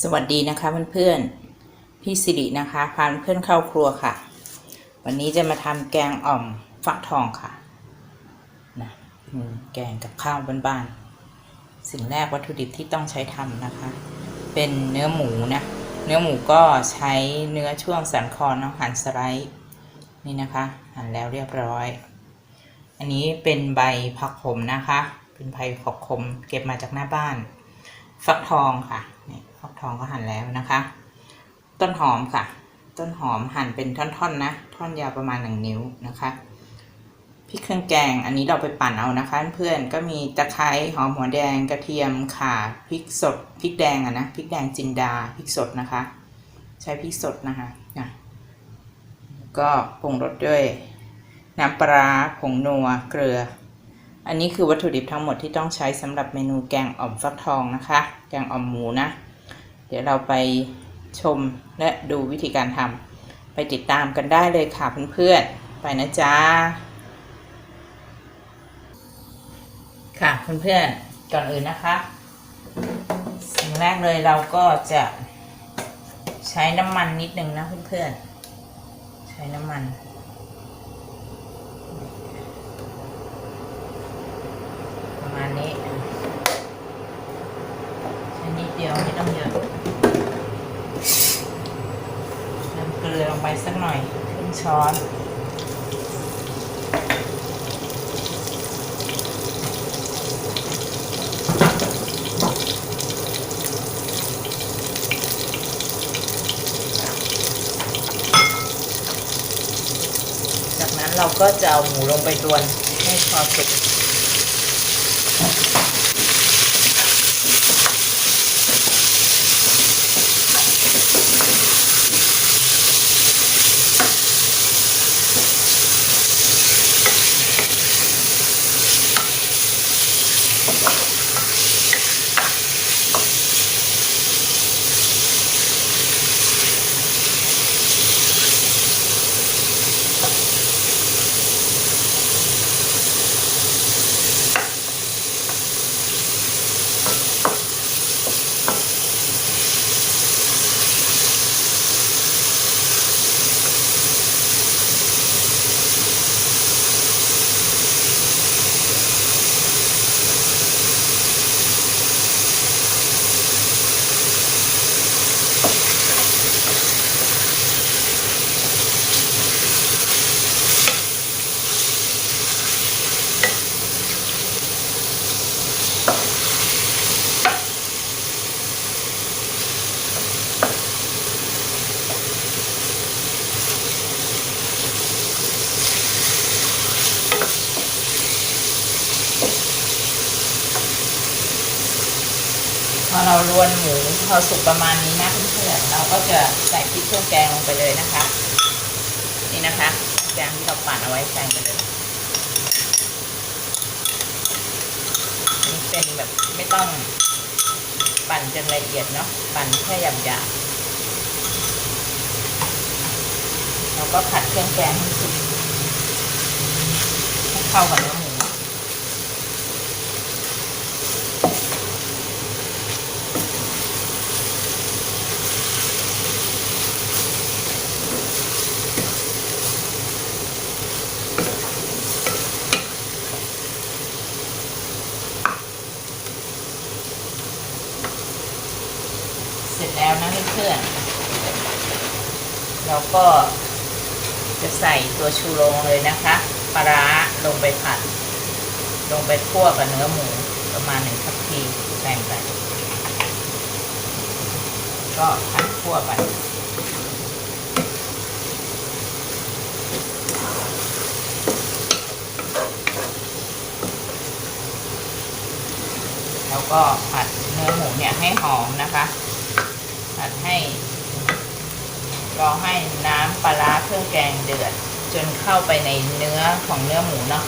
สวัสดีนะคะเพื่อนๆพี่สิรินะคะพาเพื่อนเข้าครัวค่ะ วันนี้จะมาทำแกงอ่อมฟักทองค่ะนะแกงกับข้าวบ้านๆสิ่งแรกวัตถุดิบที่ต้องใช้ทำนะคะ เป็นเนื้อหมูนะเนื้อหมูก็ใช้เนื้อช่วงสันคอเนาะหั่นสไลด์นี่นะคะหั่นแล้วเรียบร้อย อันนี้เป็นใบผักขมนะคะ เป็นใบผักขมเก็บมาจากหน้าบ้าน ฟักทองค่ะ ฟักทองก็หั่นแล้วนะคะ ต้นหอมค่ะ ต้นหอมหั่นเป็นท่อนๆนะ ท่อนยาวประมาณหนึ่งนิ้วนะคะพริกเครื่องแกงอันนี้เราไปปั่นเอานะคะ เพื่อนก็มีตะไคร้หอมหัวแดงกระเทียมข่าพริกสดพริกแดงอะนะพริกแดงจินดาพริกสดนะคะ ใช้พริกสดนะคะนะก็ปรุงรสด้วยน้ำปลาผงนัวเกลือ อันนี้คือวัตถุดิบทั้งหมดที่ต้องใช้สำหรับเมนูแกงอ่อมฟักทองนะคะ แกงอ่อมหมูนะ ดี๋ยวเราไปชมและดูวิธีการทำไปติดตามกันได้เลยค่ะเพื่อนๆ ไปนะจ๊ะ ค่ะเพื่อนๆ ก่อนอื่นนะคะ สิ่งแรกเลยเราก็จะใช้น้ำมันนิดนึงนะเพื่อนๆ ใช้น้ำมันประมาณนี้ใช้นิดเดียวไม่ต้องเยอะเติมเกลือลง ไปสักหน่อยครึ่งช้อนจากนั้นเราก็จะเอาหมูลงไปดวนให้พอสุก เรารวนหมูพอสุกประมาณนี้นะเพื่อนๆเราก็จะใส่พริกเครื่องแกงลงไปเลยนะคะ นี่นะคะแกงที่เราปั่นเอาไว้ใส่ไปเลยนี่เป็นแบบไม่ต้องปั่นจนละเอียดเนาะปั่นแค่หยาบๆเราก็ผัดเครื่องแกงให้สุกให้เข้ากับเนื้อหมู เสร็จแล้วนะเพื่อนๆ เราก็จะใส่ตัวชูโรงเลยนะคะปลาร้าลงไปผัด ลงไปคั่วกับเนื้อหมูประมาณหนึ่งทัพพีแบ่งไปก็ผัดคั่วไปแล้วก็ผัดเนื้อหมูเนี่ยให้หอมนะคะ ผัดให้ รอให้น้ำปลาร้าเครื่องแกงเดือด จนเข้าไปในเนื้อของเนื้อหมูเนาะ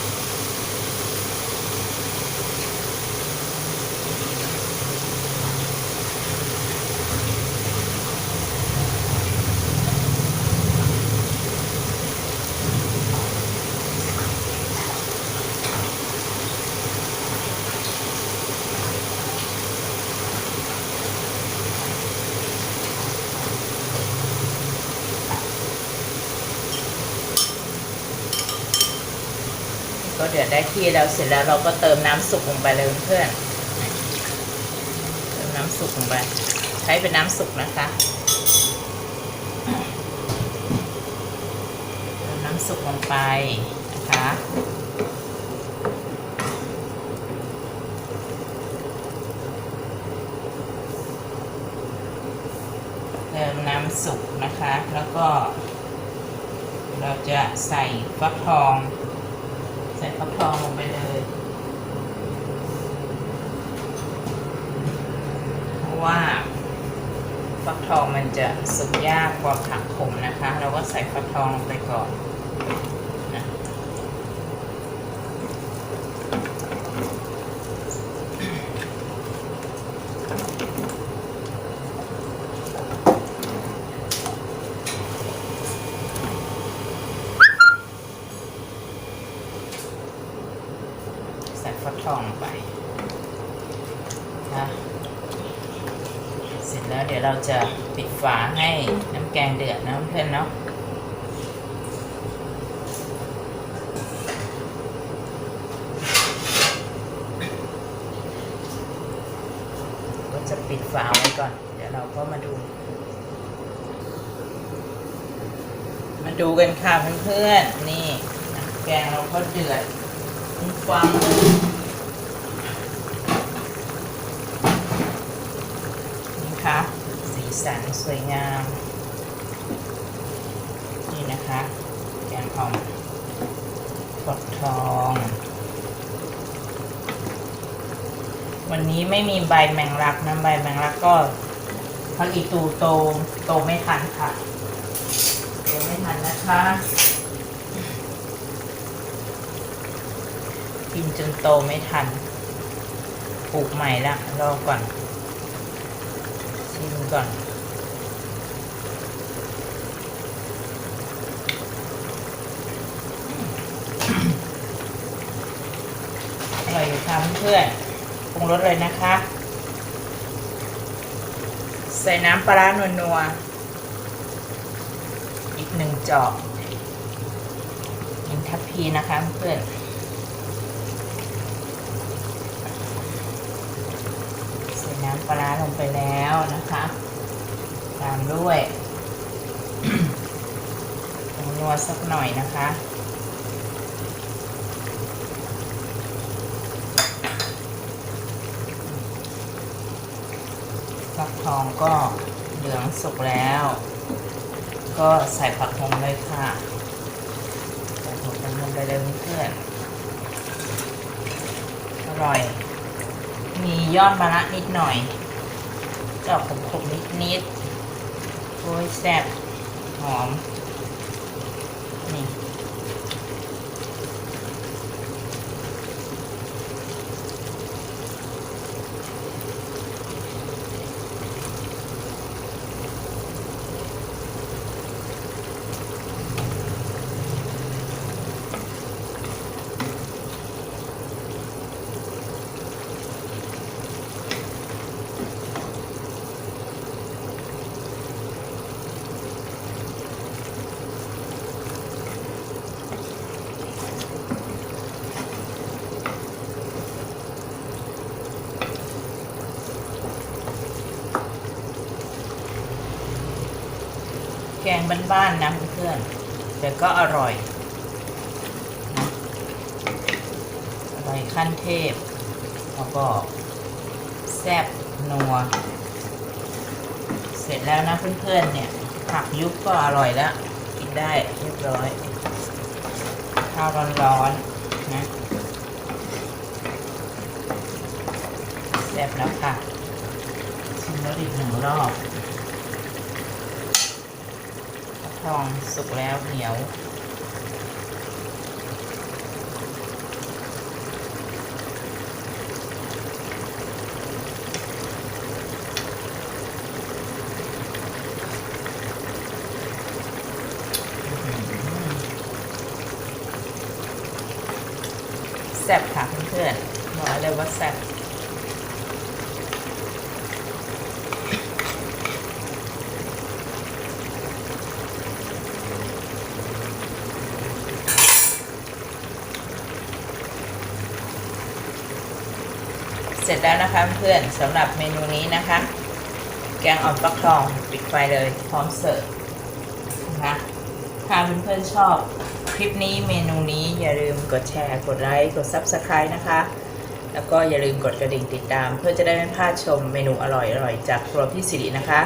ก็เดือดได้ที่แล้วเสร็จแล้วเราก็เติมน้ำสุกลงไปเลยเพื่อน เติมน้ำสุกลงไป ใช้เป็นน้ำสุกนะคะเติมน้ำสุกลงไปนะคะเติมน้ำสุกนะคะ แล้วก็ เราจะใส่ฟักทอง ส่ฟักทองลงไปเลยเพราะว่าฟักทองมันจะสุกยากกว่าผักขมนะคะ เราก็ใส่ฟักทองลงไปก่อน ฟักทองไปนะเสร็จแล้วเดี๋ยวเราจะปิดฝาให้น้ำแกงเดือดนะเพื่อนเนาะก็จะปิดฝาไว้ก่อน เดี๋ยวเราก็มาดู มาดูกันค่ะเพื่อนๆนี่ แกงเราก็เดือด ความนี่ค่ะสีสันสวยงาม นี่นะคะแกงอ่อมฝักทอง วันนี้ไม่มีใบแมงลักนะใบแมงลักก็พักอีตูโตโตไม่ทันค่ะโตไม่ทันนะคะ กินจนโตไม่ทัน ปลูกใหม่ละรอก่อน ชิมก่อนอร่อยอยู่ค่ะเพื่อนปรุงรสเลยนะคะ ใส่น้ำปลาร้านัวๆอีกหนึ่งจอกหนึ่งทัพพีนะคะเพื่อน ใส่น้ำปลาร้าลงไปแล้วนะคะ ตามด้วยผงนัวสักหน่อยนะคะฟักทองก็เหลืองสุกแล้ว ก็ใส่ผักหอมเลยค่ะใส่ผักหอมลงไปเลยเพื่อนอร่อย มียอดมะระนิดหน่อยจะออกขมๆนิดนิดๆโอ้ยแซ่บหอม นี่ แกงบ้านๆนะเพื่อนๆแต่ก็อร่อยนะอร่อยขั้นเทพแล้วก็แซ่บนัว เสร็จแล้วนะเพื่อนๆเนี่ย ผักยุบก็อร่อยแล้ว กินได้เรียบร้อย ข้าวร้อนๆนะแซ่บแล้วค่ะชิมแล้วอีกหนึ่งรอบ ทองสุกแล้วเหนียว แซ่บค่ะเพื่อนๆบอกเลยว่าแซ่บ เสร็จแล้วนะคะเพื่อนสำหรับเมนูนี้นะคะ แกงอ่อมฟักทองปิดไฟเลยพร้อมเสิร์ฟนะคะถ้าเพื่อนๆชอบคลิปนี้เมนูนี้อย่าลืมกดแชร์กดไลค์กด Subscribe นะคะ แล้วก็อย่าลืมกดกระดิ่งติดตาม เพื่อจะได้ไม่พลาดชมเมนูอร่อยๆ จากครัวพี่สิรินะคะ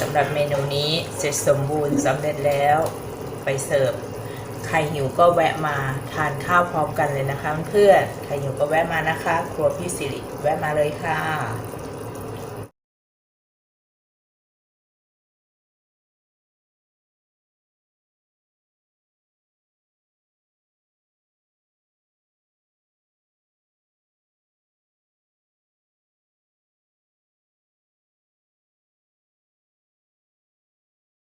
สำหรับเมนูนี้เสร็จสมบูรณ์สำเร็จแล้วไปเสิร์ฟ ใครหิวก็แวะมาทานข้าวพร้อมกันเลยนะคะเพื่อนใครหิวก็แวะมานะคะ ครัวพี่สิริแวะมาเลยค่ะ